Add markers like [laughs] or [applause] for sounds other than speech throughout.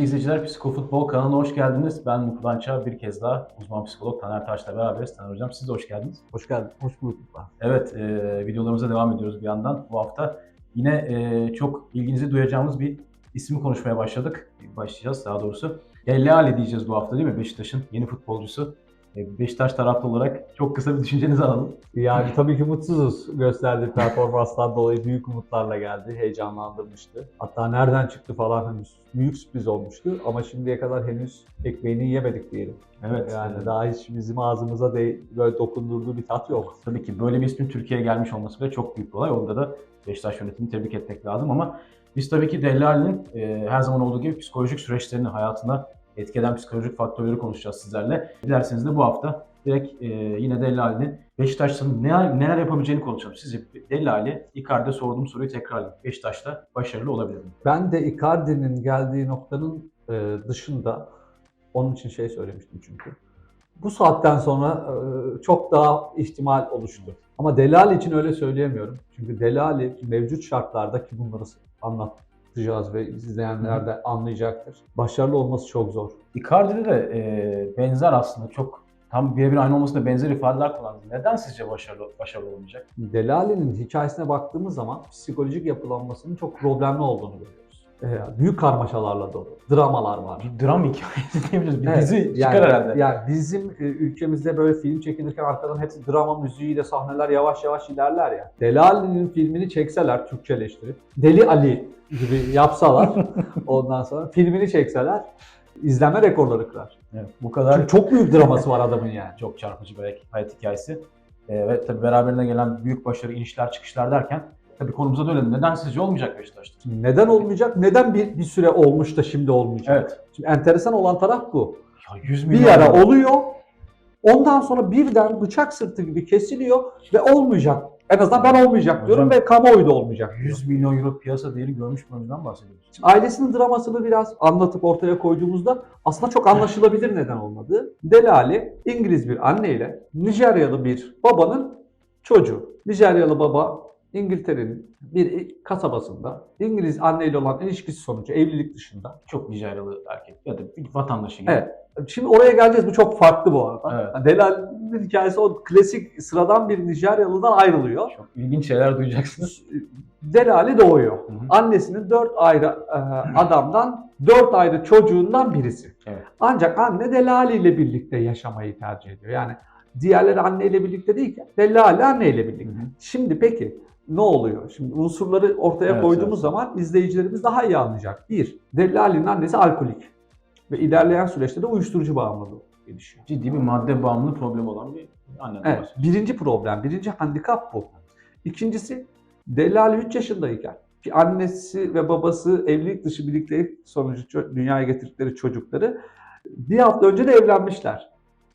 Sevgili izleyiciler, Psikofutbol kanalına hoş geldiniz. Ben Mutlu Ança, bir kez daha uzman psikolog Taner Taş'la beraberiz. Taner Hocam siz de hoş geldiniz. Hoş geldin. Hoş bulduk. Evet, e, videolarımıza devam ediyoruz bir yandan. Bu hafta yine e, çok ilginizi duyacağımız bir ismi konuşmaya başladık. Başlayacağız daha doğrusu. Delle Ali diyeceğiz bu hafta değil mi? Beşiktaş'ın yeni futbolcusu. E, Beşiktaş taraflı olarak çok kısa bir düşüncenizi alalım. Yani tabii ki mutsuzuz. Gösterdiği performanstan dolayı büyük umutlarla geldi. Heyecanlandırmıştı. Hatta nereden çıktı falan henüz büyük sürpriz olmuştu. Ama şimdiye kadar henüz ekmeğini yemedik diyelim. Evet. Yani e, daha hiç bizim ağzımıza de böyle dokundurduğu bir tat yok. Tabii ki böyle bir ismin Türkiye'ye gelmiş olması bile çok büyük bir olay. Onda da Beşiktaş yönetimini tebrik etmek lazım ama biz tabii ki Delle Alli'nin e, her zaman olduğu gibi psikolojik süreçlerini hayatına etkeden psikolojik faktörleri konuşacağız sizlerle. Dilerseniz de bu hafta direkt e, yine Delle Alli'nin Beşiktaş'ın neler, neler yapabileceğini konuşalım. Sizce Delle Alli, Icardi'ye sorduğum soruyu tekrarlayayım. Beşiktaş'ta başarılı olabilir mi? Ben de Icardi'nin geldiği noktanın e, dışında onun için şey söylemiştim çünkü. Bu saatten sonra e, çok daha ihtimal oluştu. Ama Delali için öyle söyleyemiyorum. Çünkü Delali mevcut şartlarda ki bunları anlatacağız ve izleyenler de anlayacaktır. Başarılı olması çok zor. Icardi'de de e, benzer aslında çok tam birebir aynı olmasına benzer ifadeler kullandı. Neden sizce başarılı başarılı olmayacak? Delali'nin hikayesine baktığımız zaman psikolojik yapılanmasının çok problemli olduğunu görüyoruz. E, büyük karmaşalarla dolu. Dramalar var. Bir dram hikayesi [laughs] diyebiliriz. Bir Evet, dizi yani- çıkar herhalde. Yani bizim e, ülkemizde böyle film çekilirken arkadan hepsi drama müziğiyle sahneler yavaş yavaş ilerler ya. Deli Ali'nin filmini çekseler Türkçeleştirip Deli Ali gibi yapsalar [laughs] ondan sonra filmini çekseler izlenme rekorları kırar. Evet, bu kadar Çünkü çok büyük draması var [laughs] adamın yani. çok çarpıcı bir hayat hikayesi. Ee, ve tabii beraberinde gelen büyük başarı, inişler, çıkışlar derken tabii konumuza dönelim. Neden sizce olmayacak Beşiktaş'ta? Neden olmayacak? Neden bir, bir süre olmuş da şimdi olmayacak? Evet. Şimdi enteresan olan taraf bu. Ya 100 Bir milyon ara oluyor. Ondan sonra birden bıçak sırtı gibi kesiliyor ve olmayacak. En azından ben olmayacak diyorum Hocam, ve kamuoyu da olmayacak. diyor. 100 milyon euro piyasa değeri görmüş bir oyuncudan bahsediyoruz. Şimdi ailesinin dramasını biraz anlatıp ortaya koyduğumuzda aslında çok anlaşılabilir neden olmadığı. Delali İngiliz bir anneyle Nijeryalı bir babanın çocuğu. Nijeryalı baba İngiltere'nin bir kasabasında İngiliz anneyle olan ilişkisi sonucu evlilik dışında. Çok Nijeryalı erkek ya da bir vatandaşı gibi. Evet. Şimdi oraya geleceğiz. Bu çok farklı bu arada. Evet. Delali'nin hikayesi o klasik sıradan bir Nijeryalı'dan ayrılıyor. Çok ilginç şeyler duyacaksınız. Delali doğuyor. Hı hı. Annesinin dört ayrı e, adamdan, dört ayrı çocuğundan birisi. Evet. Ancak anne Delali ile birlikte yaşamayı tercih ediyor. Yani diğerleri anneyle birlikte değilken Delali anneyle birlikte. Hı hı. Şimdi peki ne oluyor? Şimdi unsurları ortaya Evet, koyduğumuz evet. zaman izleyicilerimiz daha iyi anlayacak. Bir, Delali'nin annesi alkolik. Ve ilerleyen süreçte de uyuşturucu bağımlılığı gelişiyor. Ciddi bir madde bağımlılığı problemi olan bir anneden Evet, bahsediyoruz. birinci problem, birinci handikap bu. İkincisi, Delali 3 yaşındayken ki annesi ve babası evlilik dışı birliktelik sonucu dünyaya getirdikleri çocukları bir hafta önce de evlenmişler.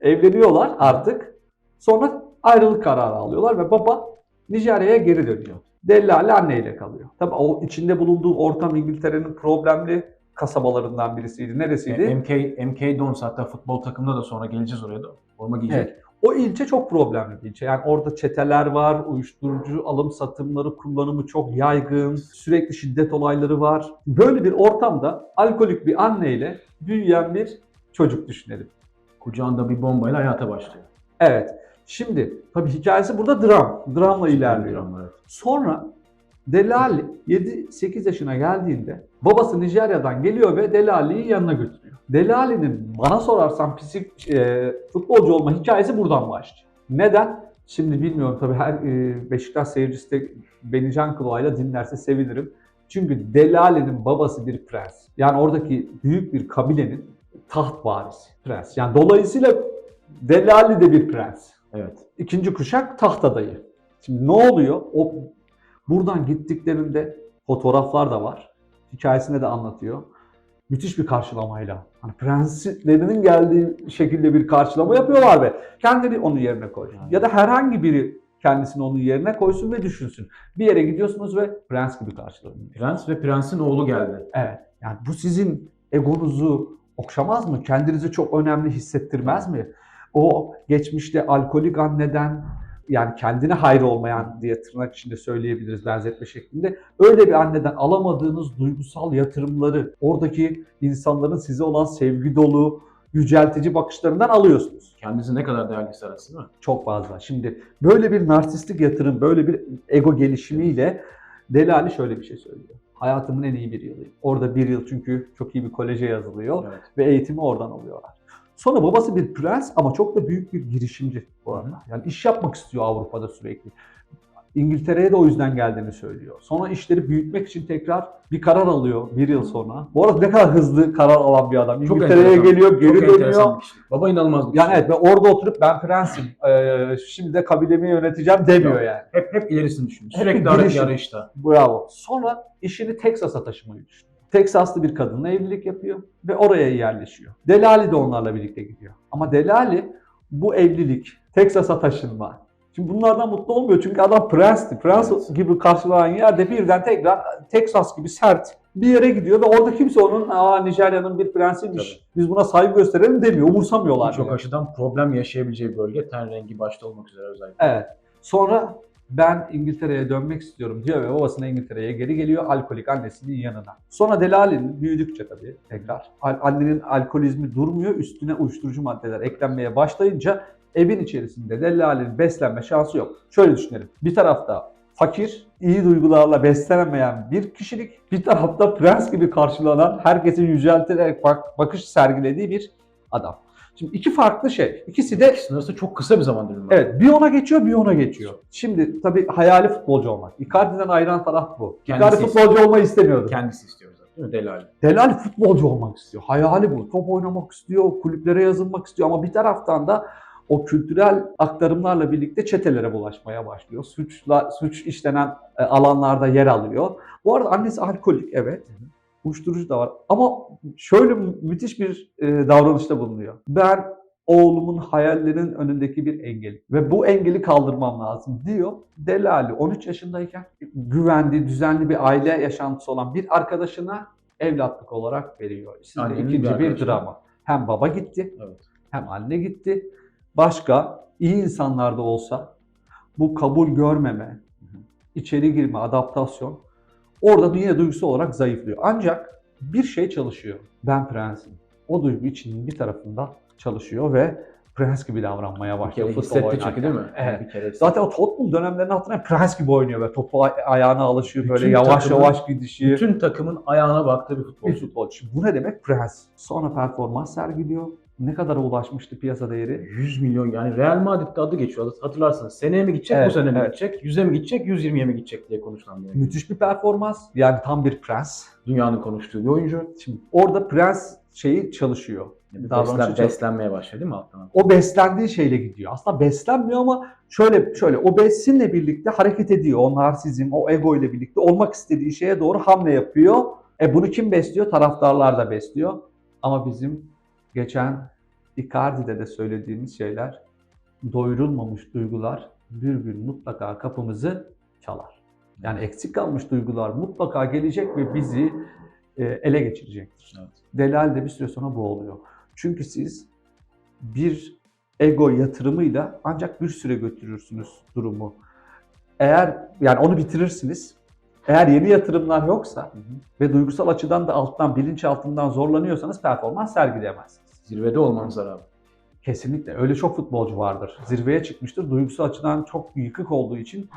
Evleniyorlar artık. Sonra ayrılık kararı alıyorlar ve baba Nijerya'ya geri dönüyor. Dellali anneyle kalıyor. Tabii o içinde bulunduğu ortam İngiltere'nin problemli kasabalarından birisiydi. Neresiydi? E, MK, MK Dons hatta futbol takımında da sonra geleceğiz oraya da. Forma giyecek. Evet. O ilçe çok problemli bir ilçe. Yani orada çeteler var, uyuşturucu alım satımları kullanımı çok yaygın, sürekli şiddet olayları var. Böyle bir ortamda alkolik bir anneyle büyüyen bir çocuk düşünelim. Kucağında bir bombayla hayata başlıyor. Evet. Şimdi tabii hikayesi burada dram. Dramla ilerliyor. Drama, evet. Sonra Delali 7-8 yaşına geldiğinde babası Nijerya'dan geliyor ve Delali'yi yanına götürüyor. Delali'nin bana sorarsan psik, e, futbolcu olma hikayesi buradan başlıyor. Neden? Şimdi bilmiyorum tabii her e, Beşiktaş seyircisi de beni can kulağıyla dinlerse sevinirim. Çünkü Delali'nin babası bir prens. Yani oradaki büyük bir kabilenin taht varisi prens. Yani dolayısıyla Delali de bir prens. Evet. İkinci kuşak taht adayı. Şimdi ne oluyor? O buradan gittiklerinde fotoğraflar da var. Hikayesinde de anlatıyor. Müthiş bir karşılamayla. Hani prenslerinin geldiği şekilde bir karşılama yapıyorlar ve kendini onun yerine koy. Ya da herhangi biri kendisini onun yerine koysun ve düşünsün. Bir yere gidiyorsunuz ve prens gibi karşılanıyor. Prens ve prensin oğlu geldi. Evet. Yani bu sizin egonuzu okşamaz mı? Kendinizi çok önemli hissettirmez mi? O geçmişte alkolik anneden yani kendine hayrı olmayan diye tırnak içinde söyleyebiliriz benzetme şeklinde. Öyle bir anneden alamadığınız duygusal yatırımları oradaki insanların size olan sevgi dolu, yüceltici bakışlarından alıyorsunuz. Kendinizi ne kadar değerli hissedersiniz değil mi? Çok fazla. Şimdi böyle bir narsistik yatırım, böyle bir ego gelişimiyle Delali şöyle bir şey söylüyor. Hayatımın en iyi bir yılıyım. Orada bir yıl çünkü çok iyi bir koleje yazılıyor Evet. ve eğitimi oradan alıyorlar. Sonra babası bir prens ama çok da büyük bir girişimci bu arada. Yani iş yapmak istiyor Avrupa'da sürekli. İngiltere'ye de o yüzden geldiğini söylüyor. Sonra işleri büyütmek için tekrar bir karar alıyor bir yıl sonra. Bu arada ne kadar hızlı karar alan bir adam. Çok İngiltere'ye geliyor, Çok geri enteresan dönüyor. Baba inanılmaz bir Yani kişilik. evet ve orada oturup ben prensim, eee, şimdi de kabilemi yöneteceğim demiyor yani. Hep, hep ilerisini düşünüyor. Hep Sürekli bir arayışta. Bravo. Sonra işini Teksas'a taşımayı düşünüyor. Teksaslı bir kadınla evlilik yapıyor ve oraya yerleşiyor. Delali de onlarla birlikte gidiyor. Ama Delali bu evlilik, Teksas'a taşınma. Şimdi bunlardan mutlu olmuyor çünkü adam prensti. Prens Evet. gibi karşılanan yerde birden tekrar Teksas gibi sert bir yere gidiyor ve orada kimse onun Aa, Nijerya'nın bir prensiymiş. Biz buna saygı gösterelim demiyor. Umursamıyorlar. Birçok bile. açıdan problem yaşayabileceği bölge. Ten rengi başta olmak üzere özellikle. Evet. Sonra ben İngiltere'ye dönmek istiyorum diyor ve babasına İngiltere'ye geri geliyor alkolik annesinin yanına. Sonra Delali'nin büyüdükçe tabii tekrar annenin alkolizmi durmuyor üstüne uyuşturucu maddeler eklenmeye başlayınca evin içerisinde Delali'nin beslenme şansı yok. Şöyle düşünelim. Bir tarafta fakir, iyi duygularla beslenemeyen bir kişilik, bir tarafta prens gibi karşılanan, herkesin yücelterek bak, bakış sergilediği bir adam. Şimdi iki farklı şey. İkisi de İkisinin arasında çok kısa bir zaman dilimi var. Evet bir ona geçiyor bir ona geçiyor. Şimdi tabii hayali futbolcu olmak. Icardi'den ayıran taraf bu. Kendisi Icardi futbolcu olmayı istemiyordu. Kendisi istiyor zaten değil mi? Delali. Delali futbolcu olmak istiyor. Hayali bu. Top oynamak istiyor, kulüplere yazılmak istiyor ama bir taraftan da o kültürel aktarımlarla birlikte çetelere bulaşmaya başlıyor. Suçla suç işlenen e, alanlarda yer alıyor. Bu arada annesi alkolik evet. Uyuşturucu da var. Ama şöyle mü- müthiş bir e, davranışta bulunuyor. Ben oğlumun hayallerinin önündeki bir engel ve bu engeli kaldırmam lazım diyor. Delali 13 yaşındayken güvendiği, düzenli bir aile yaşantısı olan bir arkadaşına evlatlık olarak veriyor. Annenin ikinci bir bir drama. Hem baba gitti, Evet. hem anne gitti. Başka iyi insanlar da olsa bu kabul görmeme, içeri girme, adaptasyon orada yine duygusal olarak zayıflıyor. Ancak bir şey çalışıyor. Ben prensim. O duygu içinin bir tarafında çalışıyor ve prens gibi davranmaya Bir başlıyor. futbol hissetti çünkü değil mi? Evet. Bir kere Zaten o Tottenham dönemlerini hatırlayın prens gibi oynuyor ve topu ay- ayağına alışıyor böyle Bütün yavaş takımın- yavaş gidişi. bütün takımın ayağına baktığı bir bir futbolcu. futbolcu. Bu ne demek? Prens. Sonra performans sergiliyor. Ne kadara ulaşmıştı piyasa değeri? 100 milyon yani Real Madrid'de adı geçiyor. Hatırlarsınız. Seneye mi gidecek, Evet, bu sene mi evet. gidecek, 100'e mi gidecek, 120'ye mi gidecek diye konuşulan bir. Müthiş bir performans. Yani tam bir prens. Dünyanın konuştuğu bir oyuncu. Şimdi orada prens şeyi çalışıyor. Yani Davranışı beslenmeye başladı değil mi alttan? O beslendiği şeyle gidiyor. Aslında beslenmiyor ama şöyle şöyle o besinle birlikte hareket ediyor. O narsizm, o ego ile birlikte olmak istediği şeye doğru hamle yapıyor. E bunu kim besliyor? Taraftarlar da besliyor. Ama bizim geçen Icardi'de de söylediğimiz şeyler doyurulmamış duygular bir gün mutlaka kapımızı çalar. Yani eksik kalmış duygular mutlaka gelecek ve bizi e, ele geçirecektir. Evet. Delal de bir süre sonra bu oluyor. Çünkü siz bir ego yatırımıyla ancak bir süre götürürsünüz durumu. Eğer yani onu bitirirsiniz. Eğer yeni yatırımlar yoksa Hı hı. ve duygusal açıdan da alttan bilinçaltından zorlanıyorsanız performans sergileyemezsiniz. Zirvede olmanız abi. Kesinlikle öyle çok futbolcu vardır. Zirveye çıkmıştır. Duygusal açıdan çok yıkık olduğu için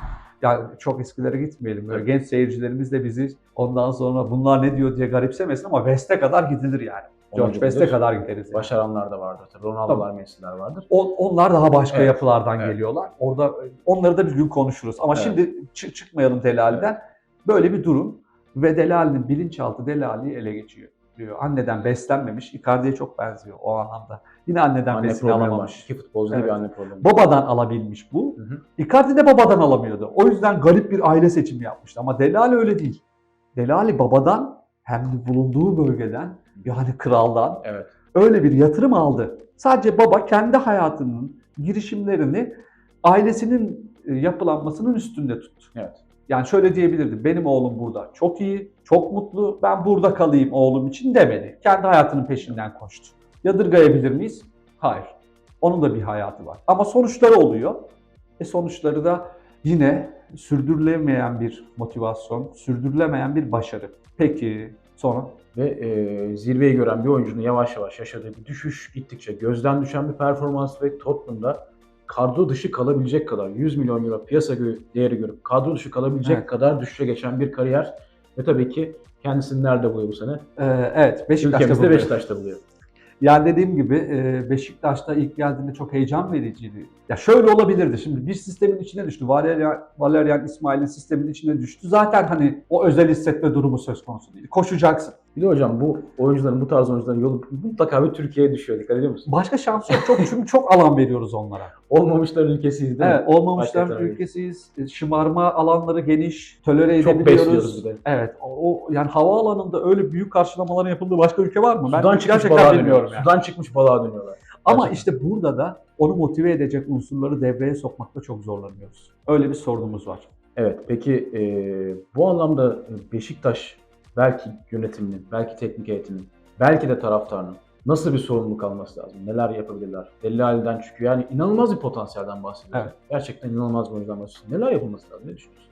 yani çok eskilere gitmeyelim. Böyle Evet. genç seyircilerimiz de bizi ondan sonra bunlar ne diyor diye garipsemesin ama West'e kadar gidilir yani. George. West'e kadar gideriz. yani. Başaranlar da vardır. Ronaldo'lar, Messi'ler vardır. On- onlar daha başka Evet, yapılardan evet. geliyorlar. Orada onları da bir gün konuşuruz. Ama Evet. şimdi çı- çıkmayalım Delali'den. Böyle bir durum ve Delali'nin bilinçaltı Delali'yi ele geçiyor. Diyor. Anneden beslenmemiş. Icardi'ye çok benziyor o anlamda. Yine anneden Anne besin alamamış. var. İki futbolcuda Evet. bir anne problemi. Babadan alabilmiş bu. Hı hı. Icardi de babadan alamıyordu. O yüzden garip bir aile seçimi yapmıştı. Ama Delali öyle değil. Delali babadan hem de bulunduğu bölgeden yani kraldan Evet. öyle bir yatırım aldı. Sadece baba kendi hayatının girişimlerini ailesinin e, yapılanmasının üstünde tuttu. Evet. Yani şöyle diyebilirdi. Benim oğlum burada çok iyi, çok mutlu. Ben burada kalayım oğlum için demedi. Kendi hayatının peşinden koştu. Yadırgayabilir miyiz? Hayır. Onun da bir hayatı var. Ama sonuçları oluyor. E sonuçları da yine sürdürülemeyen bir motivasyon, sürdürülemeyen bir başarı. Peki sonra? Ve e, zirveyi gören bir oyuncunun yavaş yavaş yaşadığı bir düşüş, gittikçe gözden düşen bir performans ve Tottenham'da kadro dışı kalabilecek kadar 100 milyon euro piyasa değeri görüp kadro dışı kalabilecek Evet. kadar düşüşe geçen bir kariyer ve tabii ki kendisini nerede buluyor bu sene? Ee, evet Beşiktaş'ta Ülkemizde buluyor. Beşiktaş'ta buluyor. Yani dediğim gibi e, Beşiktaş'ta ilk geldiğinde çok heyecan vericiydi. Ya şöyle olabilirdi. Şimdi bir sistemin içine düştü. Valerian, Valerian İsmail'in sistemin içine düştü. Zaten hani o özel hissetme durumu söz konusu değil. Koşacaksın. Bir de hocam bu oyuncuların, bu tarz oyuncuların yolu mutlaka bir Türkiye'ye düşüyor. Dikkat ediyor musun? Başka şansı yok. Çok, çünkü çok alan veriyoruz onlara. Olmamışların ülkesiyiz değil Evet, mi? olmamışlar Hakikaten öyle. ülkesiyiz. E, Şımarma alanları geniş. Tolere Çok edebiliyoruz. de. Evet. O, yani havaalanında öyle büyük karşılamaların yapıldığı başka ülke var mı? Sudan çıkmış gerçekten bilmiyorum yani. Sudan çıkmış balığa dönüyorlar. Ama Gerçekten. işte burada da onu motive edecek unsurları devreye sokmakta çok zorlanıyoruz. Öyle bir sorunumuz var. Evet, peki e, bu anlamda Beşiktaş belki yönetiminin, belki teknik heyetinin, belki de taraftarının nasıl bir sorumluluk alması lazım? Neler yapabilirler? Deli Ali'den çünkü yani inanılmaz bir potansiyelden bahsediyoruz. Evet. Gerçekten inanılmaz bir oyuncudan bahsediyoruz. Neler yapılması lazım? Ne düşünüyorsun?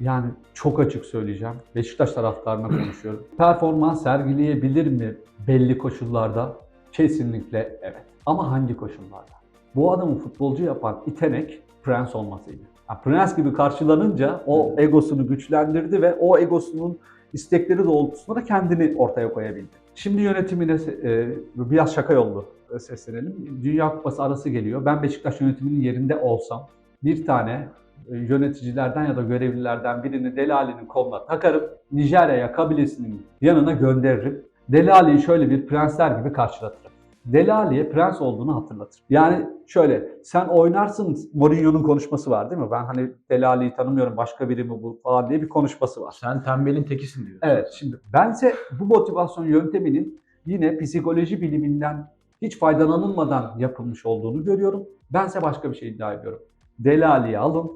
Yani çok açık söyleyeceğim. Beşiktaş taraftarına konuşuyorum. Performans sergileyebilir mi belli koşullarda? Kesinlikle evet. Ama hangi koşullarda? Bu adamı futbolcu yapan itenek prens olmasıydı. Yani prens gibi karşılanınca o egosunu güçlendirdi ve o egosunun istekleri doğrultusunda da kendini ortaya koyabildi. Şimdi yönetimine e, biraz şaka yollu seslenelim. Dünya Kupası arası geliyor. Ben Beşiktaş yönetiminin yerinde olsam bir tane e, yöneticilerden ya da görevlilerden birini Delali'nin koluna takarım. Nijerya'ya kabilesinin yanına gönderirim. Delali'yi şöyle bir prensler gibi karşılatırım. Delali'ye prens olduğunu hatırlatır. Yani şöyle sen oynarsın Mourinho'nun konuşması var değil mi? Ben hani Delali'yi tanımıyorum başka biri mi bu falan diye bir konuşması var. Sen tembelin tekisin diyor. Evet şimdi bense bu motivasyon yönteminin yine psikoloji biliminden hiç faydalanılmadan yapılmış olduğunu görüyorum. Bense başka bir şey iddia ediyorum. Delali'yi alın,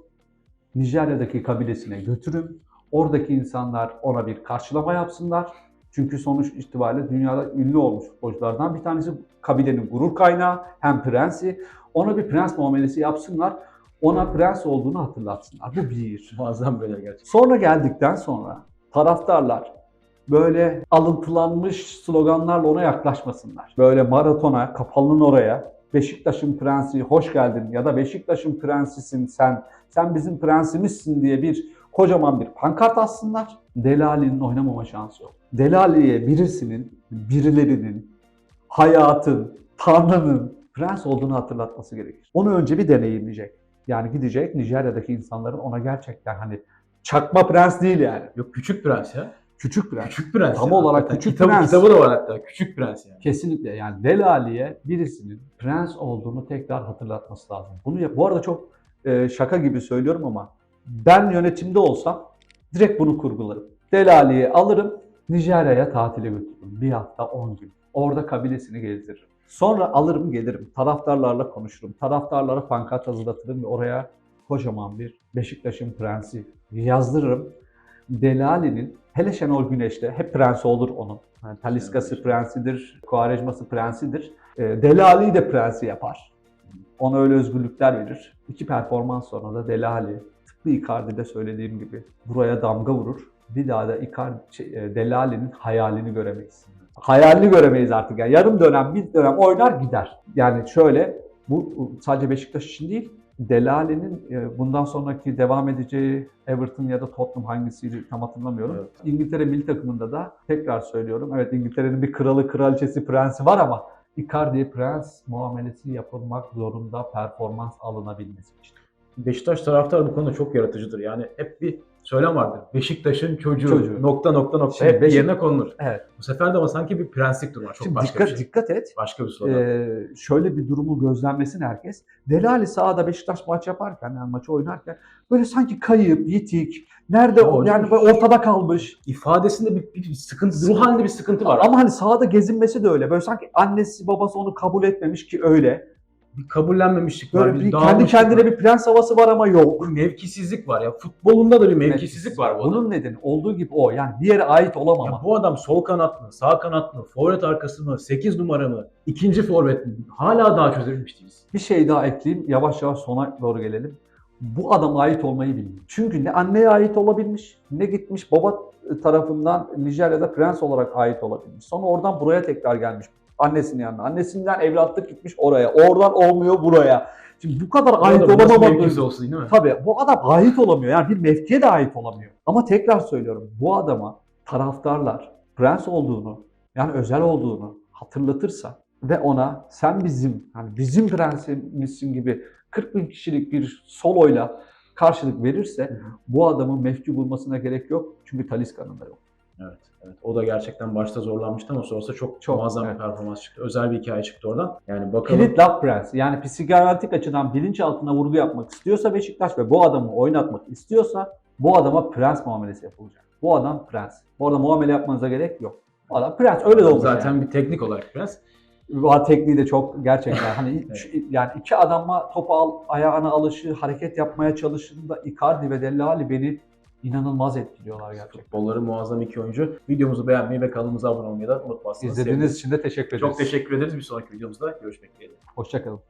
Nijerya'daki kabilesine götürün. Oradaki insanlar ona bir karşılama yapsınlar. Çünkü sonuç itibariyle dünyada ünlü olmuş futbolculardan bir tanesi kabilenin gurur kaynağı hem prensi. Ona bir prens muamelesi yapsınlar. Ona prens olduğunu hatırlatsınlar. Bu bir. Muazzam böyle gerçekten. Sonra geldikten sonra taraftarlar böyle alıntılanmış sloganlarla ona yaklaşmasınlar. Böyle maratona, kapalının oraya Beşiktaş'ın prensi hoş geldin ya da Beşiktaş'ın prensisin sen, sen bizim prensimizsin diye bir kocaman bir pankart assınlar. Delali'nin oynamama şansı yok. Delali'ye birisinin, birilerinin, hayatın, Tanrı'nın prens olduğunu hatırlatması gerekir. Onu önce bir deneyimleyecek. Yani gidecek Nijerya'daki insanların ona gerçekten hani çakma prens değil yani. Yok küçük prens ya. Küçük prens. Küçük prens. Tam ya. olarak Hakikaten küçük kitabı, prens. Kitabı da var hatta. Küçük prens yani. Kesinlikle yani Delali'ye birisinin prens olduğunu tekrar hatırlatması lazım. Bunu yap. Bu arada çok e, şaka gibi söylüyorum ama ben yönetimde olsam direkt bunu kurgularım. Delali'yi alırım, Nijerya'ya tatile götürürüm. Bir hafta 10 gün. Orada kabilesini gezdiririm. Sonra alırım gelirim. Taraftarlarla konuşurum. Taraftarlara pankart hazırlatırım ve oraya kocaman bir Beşiktaş'ın prensi yazdırırım. Delali'nin hele Şenol Güneş'te hep prensi olur onun. Yani Taliskası prensidir, Kuarejması prensidir. E, Delali'yi de prensi yapar. Ona öyle özgürlükler verir. İki performans sonra da Delali tıpkı Icardi'de söylediğim gibi buraya damga vurur. Bir daha da Icardi, şey, e, Delali'nin hayalini göremeyiz. Hayalini göremeyiz artık. Yani yarım dönem, bir dönem oynar gider. Yani şöyle bu sadece Beşiktaş için değil, Delali'nin e, bundan sonraki devam edeceği Everton ya da Tottenham hangisiydi tam hatırlamıyorum. Evet. İngiltere milli takımında da tekrar söylüyorum. Evet İngiltere'nin bir kralı, kraliçesi, prensi var ama Icardi'ye prens muamelesi yapılmak zorunda performans alınabilmesi için. Beşiktaş taraftarı bu konuda çok yaratıcıdır. Yani hep bir söylem vardır. Beşiktaş'ın çocuğu, Çocuğu. nokta nokta nokta Şimdi hep Beşik- yerine konulur. Evet. Bu sefer de ama sanki bir prenslik durum var. Çok Şimdi başka dikkat bir şey. dikkat et. Başka bir slogan. Ee, şöyle bir durumu gözlemlesin herkes. Delali sahada Beşiktaş maç yaparken, yani maçı oynarken böyle sanki kayıp, yitik, nerede Ya o, yani ortada kalmış. İfadesinde bir, bir, bir sıkıntı, ruh halinde bir sıkıntı var. Ama hani sahada gezinmesi de öyle. Böyle sanki annesi babası onu kabul etmemiş ki öyle. Bir kabullenmemişlik var. Böyle bir kendi dağılmışlık kendine var. bir prens havası var ama yok. bir mevkisizlik var ya. Futbolunda da bir mevkisizlik var bu. Bunun nedeni olduğu gibi o. Yani bir yere ait olamama. Ya bu adam sol kanat mı, sağ kanat mı, forvet arkası mı, 8 numara mı, ikinci forvet mi? Hala daha çözebilmiş değiliz. Bir şey daha ekleyeyim. Yavaş yavaş sona doğru gelelim. bu adama ait olmayı bilmiyor. Çünkü ne anneye ait olabilmiş, ne gitmiş baba tarafından Nijerya'da prens olarak ait olabilmiş. Sonra oradan buraya tekrar gelmiş annesinin yanına. Annesinden evlatlık gitmiş oraya. Oradan olmuyor buraya. Şimdi bu kadar ait olamamak olsun değil mi? Tabii bu adam ait olamıyor. Yani bir mevkiye de ait olamıyor. Ama tekrar söylüyorum bu adama taraftarlar prens olduğunu yani özel olduğunu hatırlatırsa ve ona sen bizim hani bizim prensimizsin gibi 40 bin kişilik bir soloyla karşılık verirse bu adamın mevki bulmasına gerek yok. Çünkü Talisca'nın da yok. Evet, evet. O da gerçekten başta zorlanmıştı ama sonrasında çok, Çok, muazzam evet. bir performans çıktı. Özel bir hikaye çıktı oradan. Yani bakalım. Kilit laf prensi. Yani psikolojik açıdan bilinçaltına vurgu yapmak istiyorsa Beşiktaş ve bu adamı oynatmak istiyorsa bu adama prens muamelesi yapılacak. Bu adam prens. Bu arada muamele yapmanıza gerek yok. Bu adam prens. Öyle de olmuş Zaten yani. bir teknik olarak prens. Var tekniği de çok gerçekten hani [laughs] Evet. yani iki adama topu al, ayağına alışı, hareket yapmaya çalıştığında Icardi ve Dellali beni inanılmaz etkiliyorlar gerçekten. Futbolları muazzam iki oyuncu. Videomuzu beğenmeyi ve kanalımıza abone olmayı da unutmazsanız İzlediğiniz seviniriz. için de teşekkür ederiz. Çok teşekkür ederiz. Bir sonraki videomuzda görüşmek dileğiyle. Hoşçakalın.